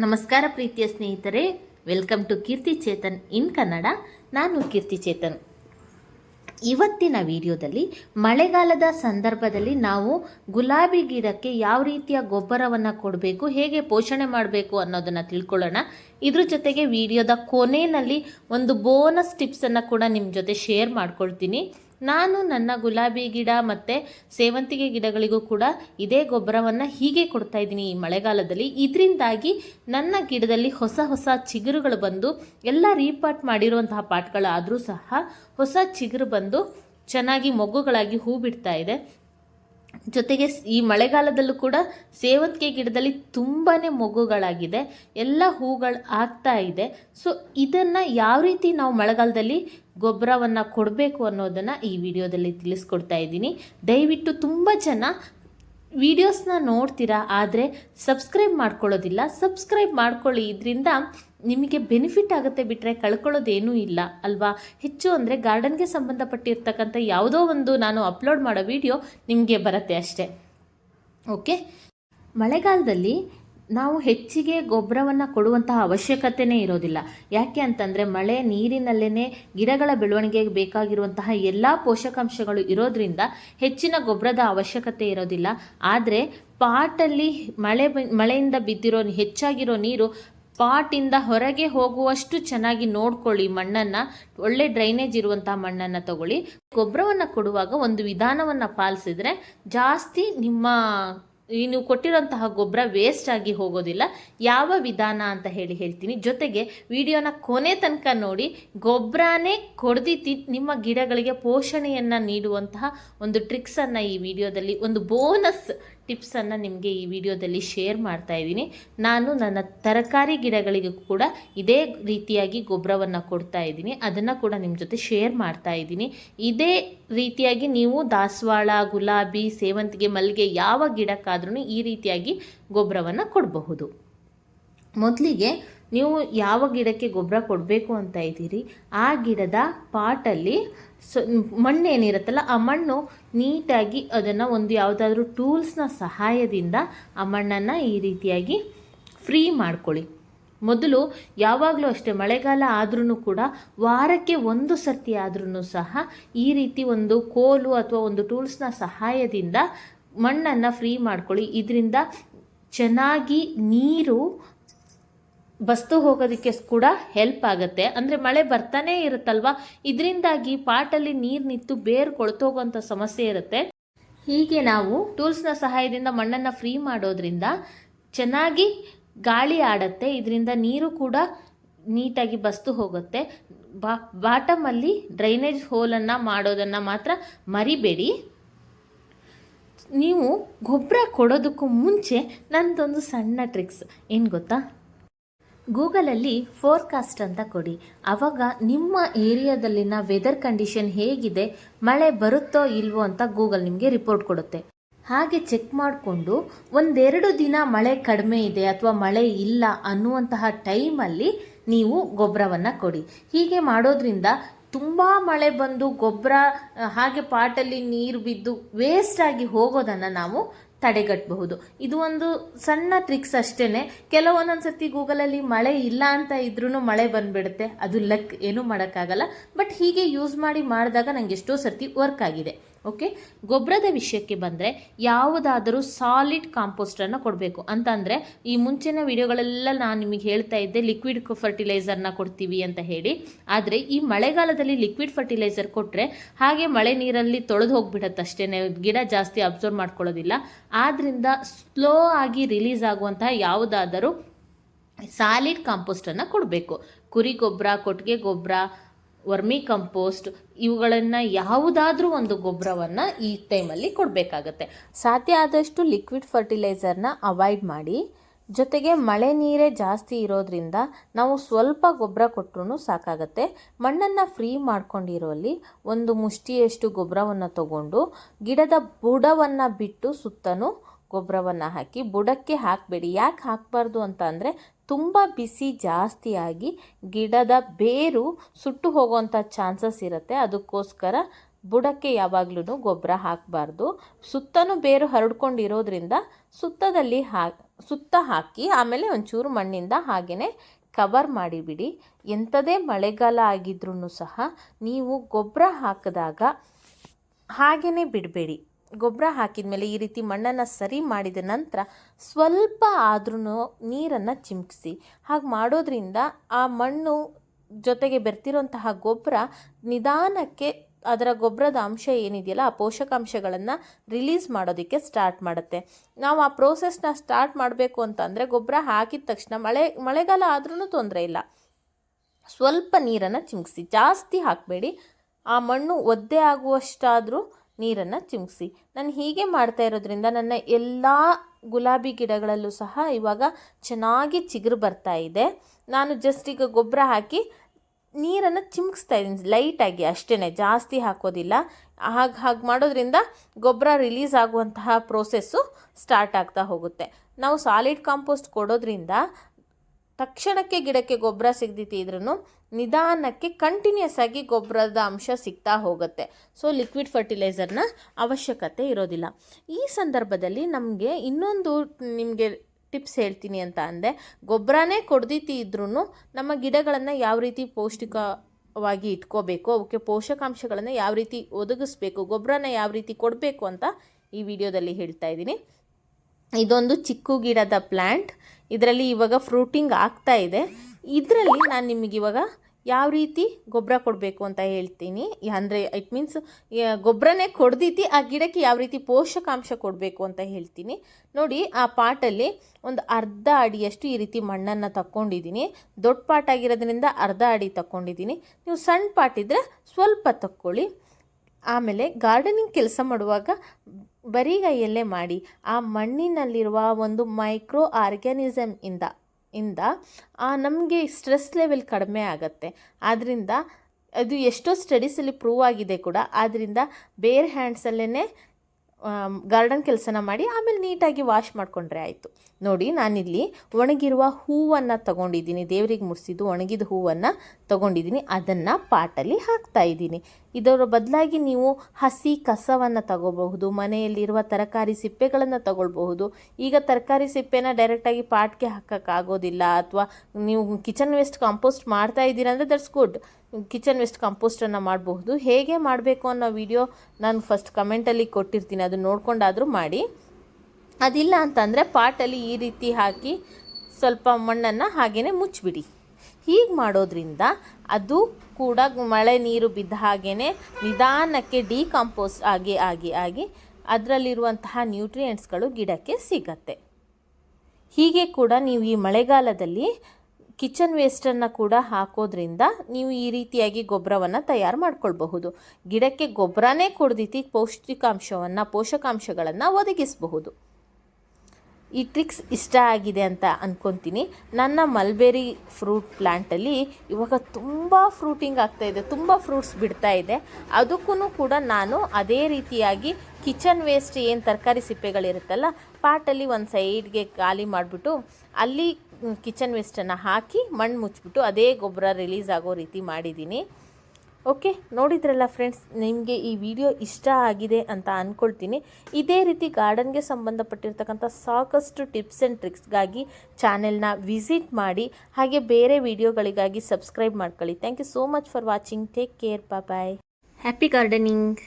ನಮಸ್ಕಾರ ಪ್ರೀತಿಯ ಸ್ನೇಹಿತರೆ welcome to Keerthi Chetan in Kannada. ನಾನು ಕೀರ್ತಿ ಚೇತನ್. ಇವತ್ತಿನ ವಿಡಿಯೋದಲ್ಲಿ ಮಳೆಗಾಲದ ಸಂದರ್ಭದಲ್ಲಿ ನಾವು ಗುಲಾಬಿ ಗಿಡಕ್ಕೆ ಯಾವ ರೀತಿಯ ಗೊಬ್ಬರವನ್ನು ಕೊಡಬೇಕು, ಹೇಗೆ ಪೋಷಣೆ ಮಾಡಬೇಕು ಅನ್ನೋದನ್ನು ತಿಳ್ಕೊಳ್ಳೋಣ. ಇದ್ರ ಜೊತೆಗೆ ವಿಡಿಯೋದ ಕೊನೆಯಲ್ಲಿ ಒಂದು ಬೋನಸ್ ಟಿಪ್ಸನ್ನು ಕೂಡ ನಿಮ್ಮ ಜೊತೆ ಶೇರ್ ಮಾಡ್ಕೊಳ್ತೀನಿ. ನಾನು ನನ್ನ ಗುಲಾಬಿ ಗಿಡ ಮತ್ತು ಸೇವಂತಿಗೆ ಗಿಡಗಳಿಗೂ ಕೂಡ ಇದೇ ಗೊಬ್ಬರವನ್ನು ಹೀಗೆ ಕೊಡ್ತಾ ಇದ್ದೀನಿ ಈ ಮಳೆಗಾಲದಲ್ಲಿ. ಇದರಿಂದಾಗಿ ನನ್ನ ಗಿಡದಲ್ಲಿ ಹೊಸ ಹೊಸ ಚಿಗುರುಗಳು ಬಂದು ಎಲ್ಲ ರೀಪಾಟ್ ಮಾಡಿರುವಂತಹ ಪಾಟ್ಗಳಾದರೂ ಸಹ ಹೊಸ ಚಿಗುರು ಬಂದು ಚೆನ್ನಾಗಿ ಮೊಗ್ಗುಗಳಾಗಿ ಹೂ ಬಿಡ್ತಾ ಇದೆ. ಜೊತೆಗೆ ಈ ಮಳೆಗಾಲದಲ್ಲೂ ಕೂಡ ಸೇವಂತಿಗೆ ಗಿಡದಲ್ಲಿ ತುಂಬಾ ಮೊಗ್ಗುಗಳಾಗಿದೆ. ಎಲ್ಲ ಹೂಗಳು ಆಗ್ತಾ ಇದೆ. ಸೊ, ಇದನ್ನು ಯಾವ ರೀತಿ ನಾವು ಮಳೆಗಾಲದಲ್ಲಿ ಗೊಬ್ಬರವನ್ನು ಕೊಡಬೇಕು ಅನ್ನೋದನ್ನು ಈ ವಿಡಿಯೋದಲ್ಲಿ ತಿಳಿಸ್ಕೊಡ್ತಾ ಇದ್ದೀನಿ. ದಯವಿಟ್ಟು ತುಂಬ ಜನ ವಿಡಿಯೋಸ್ನ ನೋಡ್ತೀರಾ? ಆದರೆ ಸಬ್ಸ್ಕ್ರೈಬ್ ಮಾಡ್ಕೊಳ್ಳೋದಿಲ್ಲ. ಸಬ್ಸ್ಕ್ರೈಬ್ ಮಾಡ್ಕೊಳ್ಳಿ. ಇದರಿಂದ ನಿಮಗೆ ಬೆನಿಫಿಟ್ ಆಗುತ್ತೆ ಬಿಟ್ಟರೆ ಕಳ್ಕೊಳ್ಳೋದೇನೂ ಇಲ್ಲ, ಅಲ್ವಾ? ಹೆಚ್ಚು ಅಂದರೆ ಗಾರ್ಡನ್ಗೆ ಸಂಬಂಧಪಟ್ಟಿರ್ತಕ್ಕಂಥ ಯಾವುದೋ ಒಂದು ನಾನು ಅಪ್ಲೋಡ್ ಮಾಡೋ ವಿಡಿಯೋ ನಿಮಗೆ ಬರುತ್ತೆ ಅಷ್ಟೇ. ಓಕೆ ಮಳೆಗಾಲದಲ್ಲಿ ನಾವು ಹೆಚ್ಚಿಗೆ ಗೊಬ್ಬರವನ್ನು ಕೊಡುವಂತಹ ಅವಶ್ಯಕತೆಯೇ ಇರೋದಿಲ್ಲ. ಯಾಕೆ ಅಂತಂದರೆ ಮಳೆ ನೀರಿನಲ್ಲೇ ಗಿಡಗಳ ಬೆಳವಣಿಗೆಗೆ ಬೇಕಾಗಿರುವಂತಹ ಎಲ್ಲ ಪೋಷಕಾಂಶಗಳು ಇರೋದ್ರಿಂದ ಹೆಚ್ಚಿನ ಗೊಬ್ಬರದ ಅವಶ್ಯಕತೆ ಇರೋದಿಲ್ಲ. ಆದರೆ ಪಾಟಲ್ಲಿ ಮಳೆ ಮಳೆಯಿಂದ ಬಿದ್ದಿರೋ, ಹೆಚ್ಚಾಗಿರೋ ನೀರು ಪಾಟಿಂದ ಹೊರಗೆ ಹೋಗುವಷ್ಟು ಚೆನ್ನಾಗಿ ನೋಡ್ಕೊಳ್ಳಿ ಮಣ್ಣನ್ನು, ಒಳ್ಳೆ ಡ್ರೈನೇಜ್ ಇರುವಂತಹ ಮಣ್ಣನ್ನು ತಗೊಳ್ಳಿ. ಗೊಬ್ಬರವನ್ನು ಕೊಡುವಾಗ ಒಂದು ವಿಧಾನವನ್ನು ಪಾಲಿಸಿದ್ರೆ ಜಾಸ್ತಿ ನಿಮ್ಮ ನೀವು ಕೊಟ್ಟಿರೋಂತಹ ಗೊಬ್ಬರ ವೇಸ್ಟ್ ಆಗಿ ಹೋಗೋದಿಲ್ಲ. ಯಾವ ವಿಧಾನ ಅಂತ ಹೇಳಿ ಹೇಳ್ತೀನಿ. ಜೊತೆಗೆ ವಿಡಿಯೋನ ಕೊನೆ ತನಕ ನೋಡಿ, ಗೊಬ್ಬರನೇ ಕೊಡ್ದಿತ್ತಿ ನಿಮ್ಮ ಗಿಡಗಳಿಗೆ ಪೋಷಣೆಯನ್ನು ನೀಡುವಂತಹ ಒಂದು ಟ್ರಿಕ್ಸನ್ನು ಈ ವಿಡಿಯೋದಲ್ಲಿ ಒಂದು ಬೋನಸ್ ಟಿಪ್ಸನ್ನು ನಿಮಗೆ ಈ ವಿಡಿಯೋದಲ್ಲಿ ಶೇರ್ ಮಾಡ್ತಾ ಇದ್ದೀನಿ. ನಾನು ನನ್ನ ತರಕಾರಿ ಗಿಡಗಳಿಗೂ ಕೂಡ ಇದೇ ರೀತಿಯಾಗಿ ಗೊಬ್ಬರವನ್ನು ಕೊಡ್ತಾ ಇದ್ದೀನಿ. ಅದನ್ನು ಕೂಡ ನಿಮ್ಮ ಜೊತೆ ಶೇರ್ ಮಾಡ್ತಾ ಇದ್ದೀನಿ. ಇದೇ ರೀತಿಯಾಗಿ ನೀವು ದಾಸವಾಳ, ಗುಲಾಬಿ, ಸೇವಂತಿಗೆ, ಮಲ್ಲಿಗೆ ಯಾವ ಗಿಡಕ್ಕಾದ್ರೂ ಈ ರೀತಿಯಾಗಿ ಗೊಬ್ಬರವನ್ನು ಕೊಡಬಹುದು. ಮೊದಲಿಗೆ ನೀವು ಯಾವ ಗಿಡಕ್ಕೆ ಗೊಬ್ಬರ ಕೊಡಬೇಕು ಅಂತ ಇದ್ದೀರಿ, ಆ ಗಿಡದ ಪಾಟಲ್ಲಿ ಸೊ, ಮಣ್ಣು ಏನಿರುತ್ತಲ್ಲ, ಆ ಮಣ್ಣು ನೀಟಾಗಿ ಅದನ್ನು ಒಂದು ಯಾವುದಾದ್ರೂ ಟೂಲ್ಸ್ನ ಸಹಾಯದಿಂದ ಆ ಮಣ್ಣನ್ನು ಈ ರೀತಿಯಾಗಿ ಫ್ರೀ ಮಾಡ್ಕೊಳ್ಳಿ. ಮೊದಲು ಯಾವಾಗಲೂ ಅಷ್ಟೇ, ಮಳೆಗಾಲ ಆದ್ರೂ ಕೂಡ ವಾರಕ್ಕೆ ಒಂದು ಸರ್ತಿ ಆದ್ರೂ ಸಹ ಈ ರೀತಿ ಒಂದು ಕೋಲು ಅಥವಾ ಒಂದು ಟೂಲ್ಸ್ನ ಸಹಾಯದಿಂದ ಮಣ್ಣನ್ನು ಫ್ರೀ ಮಾಡ್ಕೊಳ್ಳಿ. ಇದರಿಂದ ಚೆನ್ನಾಗಿ ನೀರು ಬಸ್ತು ಹೋಗೋದಕ್ಕೆ ಕೂಡ ಹೆಲ್ಪ್ ಆಗುತ್ತೆ. ಅಂದರೆ ಮಳೆ ಬರ್ತಾನೇ ಇರುತ್ತಲ್ವ? ಇದರಿಂದಾಗಿ ಪಾಟಲ್ಲಿ ನೀರು ನಿಂತು ಬೇರು ಕೊಳ್ತೋಗೋಂಥ ಸಮಸ್ಯೆ ಇರುತ್ತೆ. ಹೀಗೆ ನಾವು ಟೂಲ್ಸ್ನ ಸಹಾಯದಿಂದ ಮಣ್ಣನ್ನು ಫ್ರೀ ಮಾಡೋದ್ರಿಂದ ಚೆನ್ನಾಗಿ ಗಾಳಿ ಆಡತ್ತೆ. ಇದರಿಂದ ನೀರು ಕೂಡ ನೀಟಾಗಿ ಬಸ್ತು ಹೋಗುತ್ತೆ. ಬಾ ಬಾಟಮಲ್ಲಿ ಡ್ರೈನೇಜ್ ಹೋಲನ್ನು ಮಾಡೋದನ್ನು ಮಾತ್ರ ಮರಿಬೇಡಿ. ನೀವು ಗೊಬ್ಬರ ಕೊಡೋದಕ್ಕೂ ಮುಂಚೆ ನಂದೊಂದು ಸಣ್ಣ ಟ್ರಿಕ್ಸ್ ಏನು ಗೊತ್ತಾ? ಗೂಗಲಲ್ಲಿ ಫೋರ್ಕಾಸ್ಟ್ ಅಂತ ಕೊಡಿ. ಆವಾಗ ನಿಮ್ಮ ಏರಿಯಾದಲ್ಲಿನ ವೆದರ್ ಕಂಡೀಷನ್ ಹೇಗಿದೆ, ಮಳೆ ಬರುತ್ತೋ ಇಲ್ವೋ ಅಂತ ಗೂಗಲ್ ನಿಮಗೆ ರಿಪೋರ್ಟ್ ಕೊಡುತ್ತೆ. ಹಾಗೆ ಚೆಕ್ ಮಾಡಿಕೊಂಡು ಒಂದೆರಡು ದಿನ ಮಳೆ ಕಡಿಮೆ ಇದೆ ಅಥವಾ ಮಳೆ ಇಲ್ಲ ಅನ್ನುವಂತಹ ಟೈಮಲ್ಲಿ ನೀವು ಗೊಬ್ಬರವನ್ನು ಕೊಡಿ. ಹೀಗೆ ಮಾಡೋದ್ರಿಂದ ತುಂಬ ಮಳೆ ಬಂದು ಗೊಬ್ಬರ, ಹಾಗೆ ಪಾಟಲ್ಲಿ ನೀರು ಬಿದ್ದು ವೇಸ್ಟ್ ಆಗಿ ಹೋಗೋದನ್ನು ನಾವು ತಡೆಗಟ್ಟಬಹುದು. ಇದು ಒಂದು ಸಣ್ಣ ಟ್ರಿಕ್ಸ್ ಅಷ್ಟೇ ಕೆಲವೊಂದೊಂದು ಸರ್ತಿ ಗೂಗಲಲ್ಲಿ ಮಳೆ ಇಲ್ಲ ಅಂತ ಇದ್ರೂ ಮಳೆ ಬಂದುಬಿಡುತ್ತೆ. ಅದು ಲಕ್ ಏನೂ ಮಾಡೋಕ್ಕಾಗಲ್ಲ. ಬಟ್ ಹೀಗೆ ಯೂಸ್ ಮಾಡಿ ಮಾಡಿದಾಗ ನನಗೆ ಎಷ್ಟೋ ಸರ್ತಿ ವರ್ಕ್ ಆಗಿದೆ. ಓಕೆ? ಗೊಬ್ಬರದ ವಿಷಯಕ್ಕೆ ಬಂದರೆ ಯಾವುದಾದರೂ ಸಾಲಿಡ್ ಕಾಂಪೋಸ್ಟನ್ನು ಕೊಡಬೇಕು. ಅಂತಂದರೆ ಈ ಮುಂಚಿನ ವಿಡಿಯೋಗಳೆಲ್ಲ ನಾನು ನಿಮಗೆ ಹೇಳ್ತಾ ಇದ್ದೆ ಲಿಕ್ವಿಡ್ ಫರ್ಟಿಲೈಸರ್ನ ಕೊಡ್ತೀವಿ ಅಂತ ಹೇಳಿ. ಆದರೆ ಈ ಮಳೆಗಾಲದಲ್ಲಿ ಲಿಕ್ವಿಡ್ ಫರ್ಟಿಲೈಸರ್ ಕೊಟ್ಟರೆ ಹಾಗೆ ಮಳೆ ನೀರಲ್ಲಿ ತೊಳೆದು ಹೋಗ್ಬಿಡತ್ತೆ ಅಷ್ಟೇ ಗಿಡ ಜಾಸ್ತಿ ಅಬ್ಸರ್ವ್ ಮಾಡ್ಕೊಳ್ಳೋದಿಲ್ಲ. ಆದ್ದರಿಂದ ಸ್ಲೋ ಆಗಿ ರಿಲೀಸ್ ಆಗುವಂತಹ ಯಾವುದಾದರೂ ಸಾಲಿಡ್ ಕಾಂಪೋಸ್ಟನ್ನು ಕೊಡಬೇಕು. ಕುರಿ ಗೊಬ್ಬರ, ಕೊಟ್ಟಿಗೆ ಗೊಬ್ಬರ ವರ್ಮಿ ಕಂಪೋಸ್ಟ್ ಇವುಗಳನ್ನು ಯಾವುದಾದ್ರೂ ಒಂದು ಗೊಬ್ಬರವನ್ನು ಈ ಟೈಮಲ್ಲಿ ಕೊಡಬೇಕಾಗತ್ತೆ. ಸಾಧ್ಯ ಆದಷ್ಟು ಲಿಕ್ವಿಡ್ ಫರ್ಟಿಲೈಸರ್ನ ಅವಾಯ್ಡ್ ಮಾಡಿ, ಜೊತೆಗೆ ಮಳೆ ನೀರೇ ಜಾಸ್ತಿ ಇರೋದ್ರಿಂದ ನಾವು ಸ್ವಲ್ಪ ಗೊಬ್ಬರ ಕೊಟ್ಟರು ಸಾಕಾಗತ್ತೆ. ಮಣ್ಣನ್ನು ಫ್ರೀ ಮಾಡ್ಕೊಂಡಿರೋಲ್ಲಿ ಒಂದು ಮುಷ್ಟಿಯಷ್ಟು ಗೊಬ್ಬರವನ್ನು ತಗೊಂಡು ಗಿಡದ ಬುಡವನ್ನು ಬಿಟ್ಟು ಸುತ್ತಲೂ ಗೊಬ್ಬರವನ್ನು ಹಾಕಿ ಬುಡಕ್ಕೆ ಹಾಕಬೇಡಿ. ಯಾಕೆ ಹಾಕಬಾರ್ದು ಅಂತ ಅಂದರೆ ತುಂಬ ಬಿಸಿ, ಜಾಸ್ತಿಯಾಗಿ ಗಿಡದ ಬೇರು ಸುಟ್ಟು ಹೋಗುವಂಥ ಚಾನ್ಸಸ್ ಇರುತ್ತೆ. ಅದಕ್ಕೋಸ್ಕರ ಬುಡಕ್ಕೆ ಯಾವಾಗ್ಲೂ ಗೊಬ್ಬರ ಹಾಕಬಾರ್ದು. ಸುತ್ತನೂ ಬೇರು ಹರಡ್ಕೊಂಡಿರೋದ್ರಿಂದ ಸುತ್ತದಲ್ಲಿ ಹಾ, ಸುತ್ತ ಹಾಕಿ ಆಮೇಲೆ ಒಂಚೂರು ಮಣ್ಣಿಂದ ಹಾಗೆಯೇ ಕವರ್ ಮಾಡಿಬಿಡಿ. ಎಂಥದೇ ಮಳೆಗಾಲ ಆಗಿದ್ರೂ ಸಹ ನೀವು ಗೊಬ್ಬರ ಹಾಕಿದಾಗ ಹಾಗೆಯೇ ಬಿಡಬೇಡಿ. ಗೊಬ್ಬರ ಹಾಕಿದ ಮೇಲೆ ಈ ರೀತಿ ಮಣ್ಣನ್ನು ಸರಿ ಮಾಡಿದ ನಂತರ ಸ್ವಲ್ಪ ಆದ್ರೂ ನೀರನ್ನು ಚಿಮುಕಿಸಿ. ಹಾಗೆ ಮಾಡೋದ್ರಿಂದ ಆ ಮಣ್ಣು ಜೊತೆಗೆ ಬೆರ್ತಿರೋಂತಹ ಗೊಬ್ಬರ ನಿಧಾನಕ್ಕೆ ಅದರ ಗೊಬ್ಬರದ ಅಂಶ ಏನಿದೆಯಲ್ಲ, ಆ ಪೋಷಕಾಂಶಗಳನ್ನು ರಿಲೀಸ್ ಮಾಡೋದಕ್ಕೆ ಸ್ಟಾರ್ಟ್ ಮಾಡುತ್ತೆ. ನಾವು ಆ ಪ್ರೋಸೆಸ್ನ ಸ್ಟಾರ್ಟ್ ಮಾಡಬೇಕು ಅಂತಂದರೆ ಗೊಬ್ಬರ ಹಾಕಿದ ತಕ್ಷಣ ಮಳೆ, ಮಳೆಗಾಲ ಆದ್ರೂ ತೊಂದರೆ ಇಲ್ಲ. ಸ್ವಲ್ಪ ನೀರನ್ನು ಚಿಮುಕಿಸಿ. ಜಾಸ್ತಿ ಹಾಕಬೇಡಿ. ಆ ಮಣ್ಣು ಒದ್ದೆ ಆಗುವಷ್ಟಾದರೂ ನೀರನ್ನು ಚಿಮುಕ್ಸಿ ನಾನು ಹೀಗೆ ಮಾಡ್ತಾ ಇರೋದ್ರಿಂದ ನನ್ನ ಎಲ್ಲ ಗುಲಾಬಿ ಗಿಡಗಳಲ್ಲೂ ಸಹ ಇವಾಗ ಚೆನ್ನಾಗಿ ಚಿಗುರು ಬರ್ತಾ ಇದೆ. ನಾನು ಜಸ್ಟ್ ಈಗ ಗೊಬ್ಬರ ಹಾಕಿ ನೀರನ್ನು ಚಿಮುಕಿಸ್ತಾ ಇದ್ದೀನಿ. ಲೈಟಾಗಿ ಅಷ್ಟೇ ಜಾಸ್ತಿ ಹಾಕೋದಿಲ್ಲ. ಹಾಗೆ ಹಾಗೆ ಮಾಡೋದ್ರಿಂದ ಗೊಬ್ಬರ ರಿಲೀಸ್ ಆಗುವಂತಹ ಪ್ರೋಸೆಸ್ಸು ಸ್ಟಾರ್ಟ್ ಆಗ್ತಾ ಹೋಗುತ್ತೆ. ನಾವು ಸಾಲಿಡ್ ಕಾಂಪೋಸ್ಟ್ ಕೊಡೋದ್ರಿಂದ ತಕ್ಷಣಕ್ಕೆ ಗಿಡಕ್ಕೆ ಗೊಬ್ಬರ ಸಿಗ್ದಿತ್ತು ಇದ್ರೂ ನಿಧಾನಕ್ಕೆ ಕಂಟಿನ್ಯೂಸ್ ಆಗಿ ಗೊಬ್ಬರದ ಅಂಶ ಸಿಗ್ತಾ ಹೋಗುತ್ತೆ. ಸೊ ಲಿಕ್ವಿಡ್ ಫರ್ಟಿಲೈಸರ್ನ ಅವಶ್ಯಕತೆ ಇರೋದಿಲ್ಲ. ಈ ಸಂದರ್ಭದಲ್ಲಿ ನಮಗೆ ಇನ್ನೊಂದು ನಿಮಗೆ ಟಿಪ್ಸ್ ಹೇಳ್ತೀನಿ ಅಂತ ಅಂದರೆ, ಗೊಬ್ಬರನೇ ಕೊಡ್ದಿತಿ ಇದ್ರೂ ನಮ್ಮ ಗಿಡಗಳನ್ನು ಯಾವ ರೀತಿ ಪೌಷ್ಟಿಕವಾಗಿ ಇಟ್ಕೋಬೇಕು, ಅವಕ್ಕೆ ಪೋಷಕಾಂಶಗಳನ್ನು ಯಾವ ರೀತಿ ಒದಗಿಸ್ಬೇಕು, ಗೊಬ್ಬರನ ಯಾವ ರೀತಿ ಕೊಡಬೇಕು ಅಂತ ಈ ವಿಡಿಯೋದಲ್ಲಿ ಹೇಳ್ತಾ ಇದ್ದೀನಿ. ಇದೊಂದು ಚಿಕ್ಕು ಗಿಡದ ಪ್ಲ್ಯಾಂಟ್ ಇದರಲ್ಲಿ ಇವಾಗ ಫ್ರೂಟಿಂಗ್ ಆಗ್ತಾ ಇದೆ. ಇದರಲ್ಲಿ ನಾನು ನಿಮಗೆ ಇವಾಗ ಯಾವ ರೀತಿ ಗೊಬ್ಬರ ಕೊಡಬೇಕು ಅಂತ ಹೇಳ್ತೀನಿ. ಅಂದರೆ ಇಟ್ ಮೀನ್ಸ್ ಗೊಬ್ಬರನೇ ಕೊಡ್ದಿತಿ, ಆ ಗಿಡಕ್ಕೆ ಯಾವ ರೀತಿ ಪೋಷಕಾಂಶ ಕೊಡಬೇಕು ಅಂತ ಹೇಳ್ತೀನಿ. ನೋಡಿ, ಆ ಪಾಟಲ್ಲಿ ಒಂದು ಅರ್ಧ ಅಡಿಯಷ್ಟು ಈ ರೀತಿ ಮಣ್ಣನ್ನು ತಕ್ಕೊಂಡಿದ್ದೀನಿ. ದೊಡ್ಡ ಪಾಟ್ ಆಗಿರೋದ್ರಿಂದ ಅರ್ಧ ಅಡಿ ತಕ್ಕೊಂಡಿದ್ದೀನಿ. ನೀವು ಸಣ್ಣ ಪಾಟ್ ಇದ್ದರೆ ಸ್ವಲ್ಪ ತಕ್ಕೊಳ್ಳಿ. ಆಮೇಲೆ ಗಾರ್ಡನಿಂಗ್ ಕೆಲಸ ಮಾಡುವಾಗ ಬರಿಗೈಯಲ್ಲೇ ಮಾಡಿ, ಆ ಮಣ್ಣಿನಲ್ಲಿರುವ ಒಂದು ಮೈಕ್ರೋ ಆರ್ಗ್ಯಾನಿಸಮ್ ಇಂದ ಇಂದ ನಮಗೆ ಸ್ಟ್ರೆಸ್ ಲೆವೆಲ್ ಕಡಿಮೆ ಆಗುತ್ತೆ. ಆದ್ದರಿಂದ ಅದು ಎಷ್ಟೋ ಸ್ಟಡೀಸಲ್ಲಿ ಪ್ರೂವ್ ಆಗಿದೆ ಕೂಡ. ಆದ್ದರಿಂದ ಬೇರ್ ಹ್ಯಾಂಡ್ಸಲ್ಲೇ ಗಾರ್ಡನ್ ಕೆಲಸನ ಮಾಡಿ ಆಮೇಲೆ ನೀಟಾಗಿ ವಾಶ್ ಮಾಡಿಕೊಂಡ್ರೆ ಆಯಿತು. ನೋಡಿ, ನಾನಿಲ್ಲಿ ಒಣಗಿರುವ ಹೂವನ್ನು ತಗೊಂಡಿದ್ದೀನಿ. ದೇವರಿಗೆ ಮುಡಿಸಿದ್ದು ಒಣಗಿದ ಹೂವನ್ನು ತಗೊಂಡಿದ್ದೀನಿ. ಅದನ್ನು ಪಾಟಲ್ಲಿ ಹಾಕ್ತಾ ಇದ್ದೀನಿ. ಇದರ ಬದಲಾಗಿ ನೀವು ಹಸಿ ಕಸವನ್ನು ತಗೋಬಹುದು, ಮನೆಯಲ್ಲಿರುವ ತರಕಾರಿ ಸಿಪ್ಪೆಗಳನ್ನು ತಗೊಳ್ಬಹುದು. ಈಗ ತರಕಾರಿ ಸಿಪ್ಪೆನ ಡೈರೆಕ್ಟಾಗಿ ಪಾಟ್ಗೆ ಹಾಕೋಕ್ಕಾಗೋದಿಲ್ಲ ಅಥವಾ ನೀವು ಕಿಚನ್ ವೇಸ್ಟ್ ಕಾಂಪೋಸ್ಟ್ ಮಾಡ್ತಾ ಇದ್ದೀರಾ ಅಂದರೆ ದಟ್ಸ್ ಗುಡ್. ಕಿಚನ್ ವೇಸ್ಟ್ ಕಂಪೋಸ್ಟನ್ನು ಮಾಡಬಹುದು. ಹೇಗೆ ಮಾಡಬೇಕು ಅನ್ನೋ ವಿಡಿಯೋ ನಾನು ಫಸ್ಟ್ ಕಮೆಂಟಲ್ಲಿ ಕೊಟ್ಟಿರ್ತೀನಿ. ಅದು ನೋಡ್ಕೊಂಡಾದರೂ ಮಾಡಿ. ಅದಿಲ್ಲ ಅಂತಂದರೆ ಪಾಟಲ್ಲಿ ಈ ರೀತಿ ಹಾಕಿ ಸ್ವಲ್ಪ ಮಣ್ಣನ್ನು ಹಾಗೆಯೇ ಮುಚ್ಚಿಬಿಡಿ. ಹೀಗೆ ಮಾಡೋದ್ರಿಂದ ಅದು ಕೂಡ ಮಳೆ ನೀರು ಬಿದ್ದ ಹಾಗೇ ನಿಧಾನಕ್ಕೆ ಡಿಕಾಂಪೋಸ್ ಆಗಿ ಆಗಿ ಆಗಿ ಅದರಲ್ಲಿರುವಂತಹ ನ್ಯೂಟ್ರಿಯೆಂಟ್ಸ್ಗಳು ಗಿಡಕ್ಕೆ ಸಿಗತ್ತೆ. ಹೀಗೆ ಕೂಡ ನೀವು ಈ ಮಳೆಗಾಲದಲ್ಲಿ ಕಿಚನ್ ವೇಸ್ಟನ್ನು ಕೂಡ ಹಾಕೋದ್ರಿಂದ ನೀವು ಈ ರೀತಿಯಾಗಿ ಗೊಬ್ಬರವನ್ನು ತಯಾರು ಮಾಡ್ಕೊಳ್ಬಹುದು. ಗಿಡಕ್ಕೆ ಗೊಬ್ಬರನೇ ಕೊಡ್ದಿತಿ, ಪೌಷ್ಟಿಕಾಂಶವನ್ನು, ಪೋಷಕಾಂಶಗಳನ್ನು ಒದಗಿಸಬಹುದು. ಈ ಟ್ರಿಕ್ಸ್ ಇಷ್ಟ ಆಗಿದೆ ಅಂತ ಅಂದ್ಕೊತೀನಿ ನನ್ನ ಮಲ್ಬೆರಿ ಫ್ರೂಟ್ ಪ್ಲ್ಯಾಂಟಲ್ಲಿ ಇವಾಗ ತುಂಬ ಫ್ರೂಟಿಂಗ್ ಆಗ್ತಾ ಇದೆ, ತುಂಬ ಫ್ರೂಟ್ಸ್ ಬಿಡ್ತಾ ಇದೆ. ಅದಕ್ಕೂ ಕೂಡ ನಾನು ಅದೇ ರೀತಿಯಾಗಿ ಕಿಚನ್ ವೇಸ್ಟ್ ಏನು ತರಕಾರಿ ಸಿಪ್ಪೆಗಳಿರುತ್ತಲ್ಲ, ಪಾಟಲ್ಲಿ ಒಂದು ಸೈಡ್ಗೆ ಖಾಲಿ ಮಾಡಿಬಿಟ್ಟು ಅಲ್ಲಿ ಕಿಚನ್ ವೇಸ್ಟನ್ನು ಹಾಕಿ ಮಣ್ಣು ಮುಚ್ಚಿಬಿಟ್ಟು ಅದೇ ಗೊಬ್ಬರ ರಿಲೀಸ್ ಆಗೋ ರೀತಿ ಮಾಡಿದ್ದೀನಿ. ಓಕೆ, ನೋಡಿದ್ರಲ್ಲ ಫ್ರೆಂಡ್ಸ್, ನಿಮಗೆ ಈ ವಿಡಿಯೋ ಇಷ್ಟ ಆಗಿದೆ ಅಂತ ಅಂದ್ಕೊಳ್ತೀನಿ ಇದೇ ರೀತಿ ಗಾರ್ಡನ್ಗೆ ಸಂಬಂಧಪಟ್ಟಿರ್ತಕ್ಕಂಥ ಸಾಕಷ್ಟು ಟಿಪ್ಸ್ ಆ್ಯಂಡ್ ಟ್ರಿಕ್ಸ್ಗಾಗಿ ಚಾನೆಲ್ನ ವಿಸಿಟ್ ಮಾಡಿ, ಹಾಗೆ ಬೇರೆ ವಿಡಿಯೋಗಳಿಗಾಗಿ ಸಬ್ಸ್ಕ್ರೈಬ್ ಮಾಡ್ಕೊಳ್ಳಿ. Thank you so much for watching. Take care. Bye. Happy gardening.